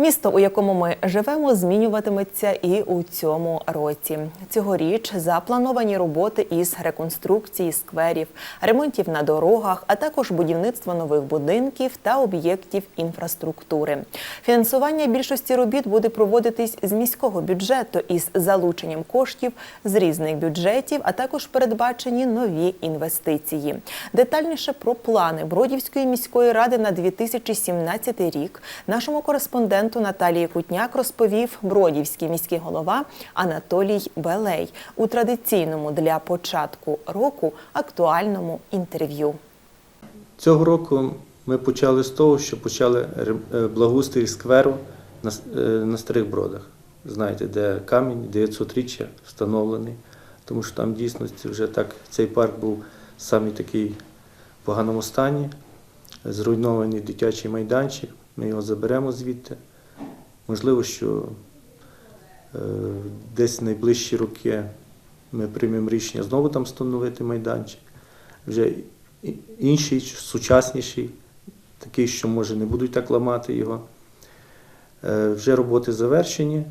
Місто, у якому ми живемо, змінюватиметься і у цьому році. Цьогоріч заплановані роботи із реконструкції скверів, ремонтів на дорогах, а також будівництво нових будинків та об'єктів інфраструктури. Фінансування більшості робіт буде проводитись з міського бюджету із залученням коштів з різних бюджетів, а також передбачені нові інвестиції. Детальніше про плани Бродівської міської ради на 2017 рік нашому кореспонденту Наталії Кутняк розповів Бродівський міський голова Анатолій Белей у традиційному для початку року актуальному інтерв'ю. Цього року ми почали з того, що почали е, благоустрій скверу е, на старих бродах. Знаєте, де камінь 900-річчя встановлений, тому що там дійсно вже так цей парк був саме такий в поганому стані, зруйнований дитячий майданчик. Ми його заберемо звідти. Можливо, що е, десь найближчі роки ми приймемо рішення знову там встановити майданчик. Вже інший, сучасніший, такий, що може не будуть так ламати його. Е, Вже роботи завершені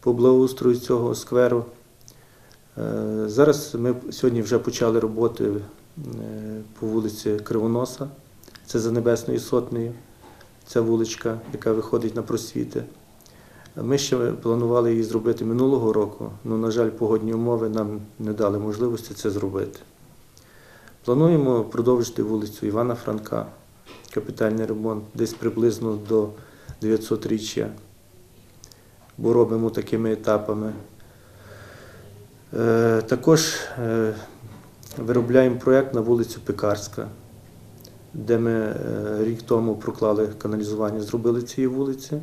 по благоустрою цього скверу. Е, Зараз ми сьогодні вже почали роботи по вулиці Кривоноса, це за Небесною Сотнею, ця вуличка, яка виходить на просвіти. Ми ще планували її зробити минулого року, але, на жаль, погодні умови нам не дали можливості це зробити. Плануємо продовжити вулицю Івана Франка, капітальний ремонт, десь приблизно до 900-річчя, бо робимо такими етапами. Е, Також е, виробляємо проєкт на вулицю Пекарська, де ми е, рік тому проклали каналізування, зробили цієї вулиці.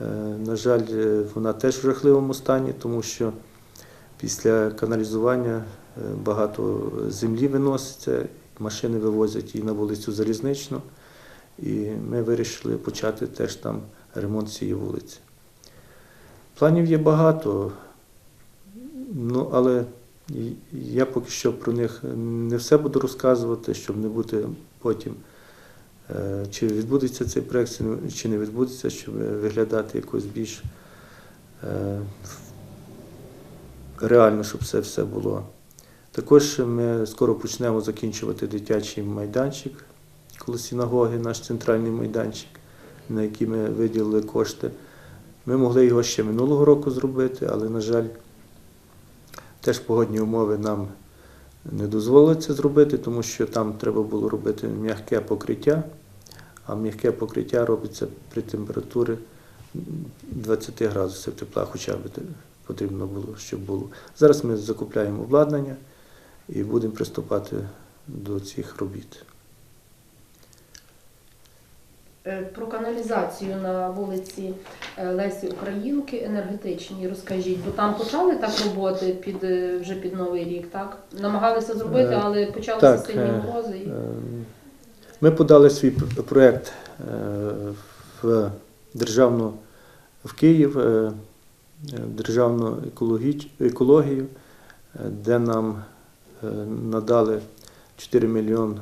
Е, На жаль, е, вона теж в жахливому стані, тому що після каналізування багато землі виноситься, машини вивозять її на вулицю Залізничну. І ми вирішили почати теж там ремонт цієї вулиці. Планів є багато, ну, але я поки що про них не все буду розказувати, щоб не бути потім, е, чи відбудеться цей проєкт, чи не- відбудеться, щоб виглядати якось більш е, реально, щоб це все було. Також ми скоро почнемо закінчувати дитячий майданчик коло синагоги, наш центральний майданчик, на який ми виділили кошти. Ми могли його ще минулого року зробити, але, на жаль, теж погодні умови нам не дозволили це зробити, тому що там треба було робити м'яке покриття, а м'яке покриття робиться при температурі 20 градусів тепла, хоча б потрібно було, щоб було. Зараз ми закупляємо обладнання і будемо приступати до цих робіт. Е, Про каналізацію на вулиці е, Лесі Українки енергетичній розкажіть, бо там почали так роботи під е, вже під новий рік, так? Намагалися зробити, але почалися так, сильні морози. Ми подали свій проєкт в державну в Київ, в державну екологію, де нам надали 4 мільйони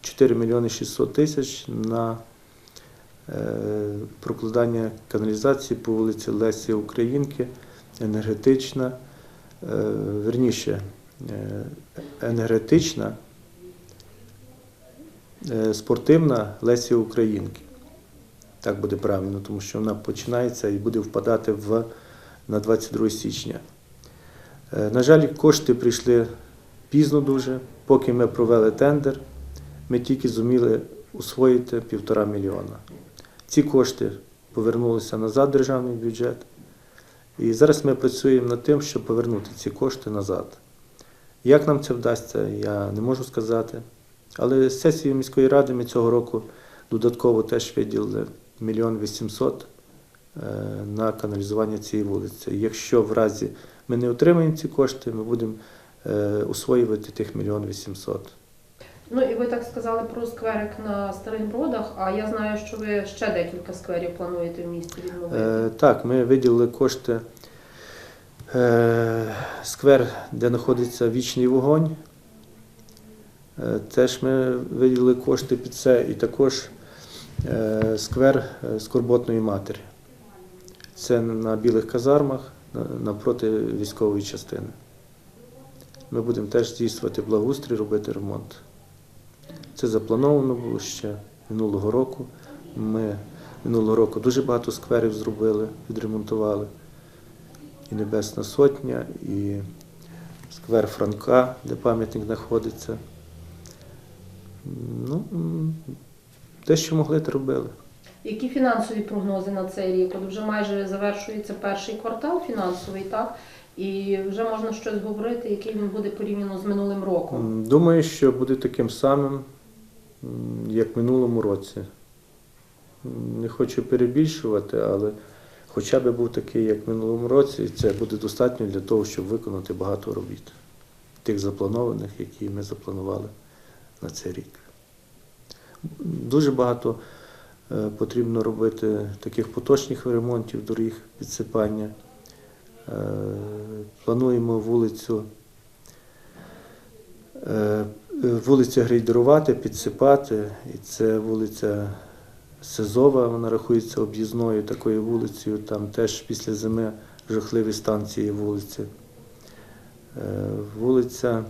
4 мільйони 600 тисяч на прокладання каналізації по вулиці Лесі Українки, енергетична, е, верніше, е, енергетична е, спортивна Лесі Українки. Так буде правильно, тому що вона починається і буде впадати в, на 22 січня. Е, На жаль, кошти прийшли пізно дуже. Поки ми провели тендер, ми тільки зуміли усвоїти півтора мільйона. Ці кошти повернулися назад в державний бюджет. І зараз ми працюємо над тим, щоб повернути ці кошти назад. Як нам це вдасться, я не можу сказати. Але з сесією міської ради ми цього року додатково теж виділили мільйон вісімсот е, на каналізування цієї вулиці. Якщо в разі ми не отримаємо ці кошти, ми будемо е, усвоювати тих мільйон вісімсот. Ну і ви так сказали про скверик на старих бродах, а я знаю, що ви ще декілька скверів плануєте в місті відновити. Е, Так, ми виділили кошти е, сквер, де знаходиться вічний вогонь. Е, Теж ми виділили кошти під це, і також е, сквер е, скорботної матері. Це на білих казармах на- навпроти військової частини. Ми будемо теж здійснювати благоустрій, робити ремонт. Це заплановано було ще минулого року. Ми минулого року дуже багато скверів зробили, відремонтували. І Небесна Сотня, і сквер Франка, де пам'ятник знаходиться. Ну, те, що могли, те робили. Які фінансові прогнози на цей рік? От вже майже завершується перший квартал фінансовий, так? І вже можна щось говорити, який він буде порівняно з минулим роком. Думаю, що буде таким самим, як в минулому році. Не хочу перебільшувати, але хоча б був такий, як в минулому році, і це буде достатньо для того, щоб виконати багато робіт, тих запланованих, які ми запланували на цей рік. Дуже багато е, потрібно робити таких поточних ремонтів доріг, підсипання. Е, Плануємо вулицю Е, Вулиця грейдерувати, підсипати, і це вулиця Сезова, вона рахується об'їзною такою вулицею, там теж після зими жахливі стан цієї вулиці. Е, Вулиця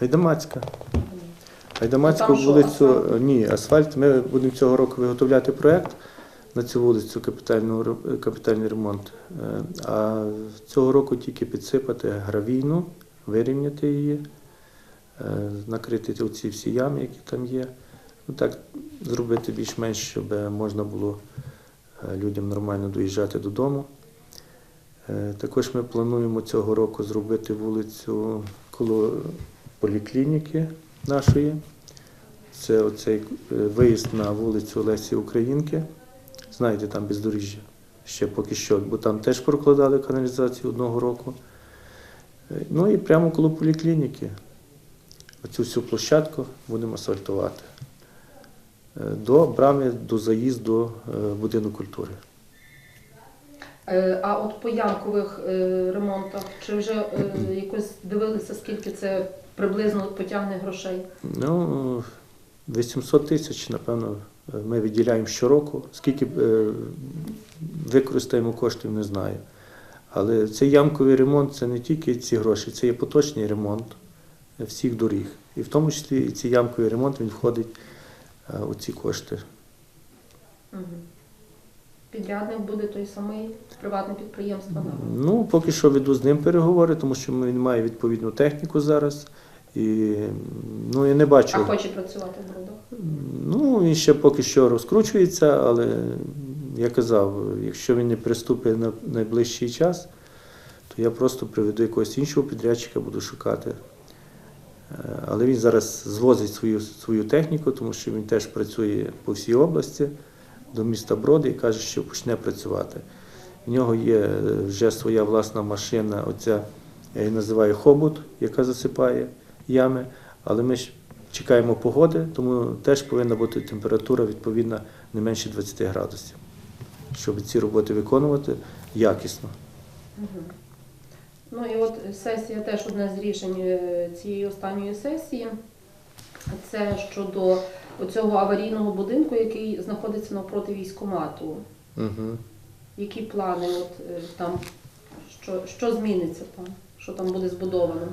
Гайдамацька. Гайдамацьку вулицю, асфальт? ні, асфальт. Ми будемо цього року виготовляти проєкт на цю вулицю, капітальний ремонт. Е, А цього року тільки підсипати гравійну, вирівняти її, е, накрити ці всі ями, які там є. Ну так, зробити більш-менш, щоб можна було е, людям нормально доїжджати додому. Е, Також ми плануємо цього року зробити вулицю коло поліклініки нашої. Це оцей е, виїзд на вулицю Лесі Українки. Знаєте, там бездоріжжя. Ще поки що, бо там теж прокладали каналізацію одного року. Е, Ну і прямо коло поліклініки. Оцю всю площадку будемо асфальтувати. Е, До брами, до заїзду е, будинку культури. Е, А от по ямкових ремонтах, чи вже якось дивилися, скільки це приблизно потягне грошей? Ну, 800 тисяч, напевно, ми виділяємо щороку. Скільки використаємо коштів, не знаю. Але цей ямковий ремонт це не тільки ці гроші, це є поточний ремонт всіх доріг. І в тому числі і цей ямковий ремонт він входить е, у ці кошти. Підрядник буде той самий приватне підприємство. Ну, поки що веду з ним переговори, тому що він має відповідну техніку зараз. І ну, я не бачу. А хоче працювати в брудах. Ну, він ще поки що розкручується, але я казав, якщо він не приступить на найближчий час, то я просто приведу якогось іншого підрядчика, буду шукати. Але він зараз звозить свою, свою техніку, тому що він теж працює по всій області до міста Броди і каже, що почне працювати. В нього є е, вже своя власна машина, оця я її називаю хобот, яка засипає ями. Але ми ж чекаємо погоди, тому теж повинна бути температура відповідна не менше 20 градусів, щоб ці роботи виконувати якісно. Ну і от сесія теж одне з рішень е, цієї останньої сесії. Це щодо цього аварійного будинку, який знаходиться навпроти військомату. Угу. Які плани от е, там, що, що зміниться там, що там буде збудовано?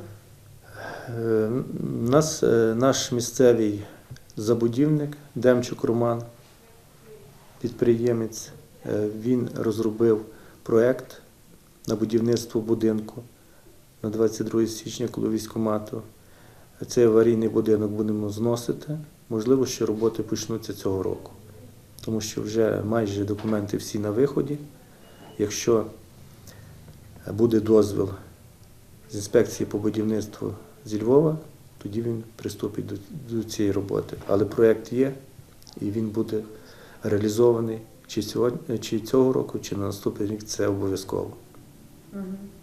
Е, Нас, наш місцевий забудівник Демчук Роман, підприємець, він розробив проект на будівництво будинку на 22 січня коло військомату. Цей аварійний будинок будемо зносити. Можливо, що роботи почнуться цього року, тому що вже майже документи всі на виході. Якщо буде дозвіл з інспекції по будівництву зі Львова, тоді він приступить до, до цієї роботи. Але проєкт є і він буде реалізований чи, сьогодні, чи цього року, чи на наступний рік це обов'язково.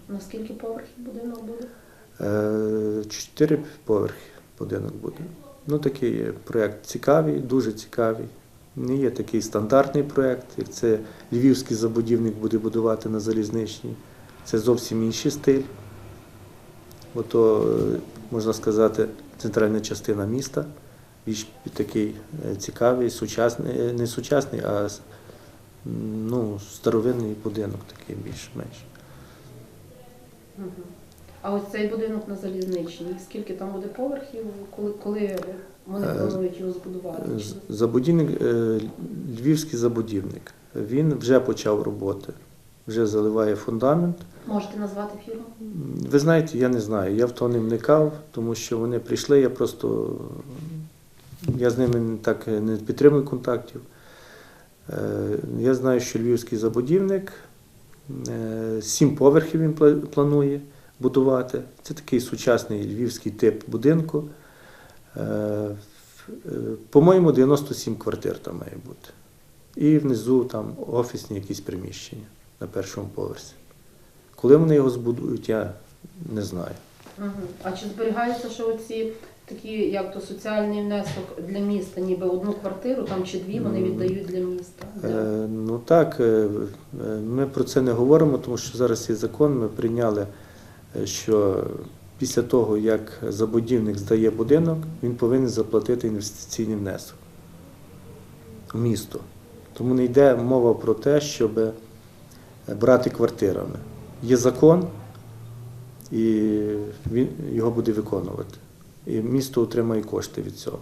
Наскільки поверхів будинок буде? Е, Чотири поверхи будинок буде. Ну, такий проєкт цікавий, дуже цікавий. Не є такий стандартний проєкт, як це львівський забудівник буде будувати на залізничній. Це зовсім інший стиль. Ото, е, можна сказати, центральна частина міста, більш такий е, цікавий, сучасний, не сучасний, а ну, старовинний будинок такий більш-менш. А ось цей будинок на залізничній, скільки там буде поверхів, коли, коли вони Е, планують його збудувати? Забудівник, е, львівський забудівник. Він вже почав роботи, вже заливає фундамент. Можете назвати фірму? Ви знаєте, я не знаю, я в то не вникав, тому що вони прийшли, я просто я з ними так не підтримую контактів. Е, Я знаю, що львівський забудівник е, сім поверхів він планує будувати. Це такий сучасний львівський тип будинку. Е, е, По-моєму, 97 квартир там має бути. І внизу там офісні якісь приміщення на першому поверсі. Коли вони його збудують, я не знаю. А чи зберігаються ще оці такі, як то соціальний внесок для міста, ніби одну квартиру там чи дві вони віддають для міста? Е, ну так, е, е, ми про це не говоримо, тому що зараз є закон. Ми прийняли, е, що після того, як забудівник здає будинок, він повинен заплатити інвестиційний внесок в місто. Тому не йде мова про те, щоб брати квартирами. Є закон, і він його буде виконувати. Місто отримає кошти від цього.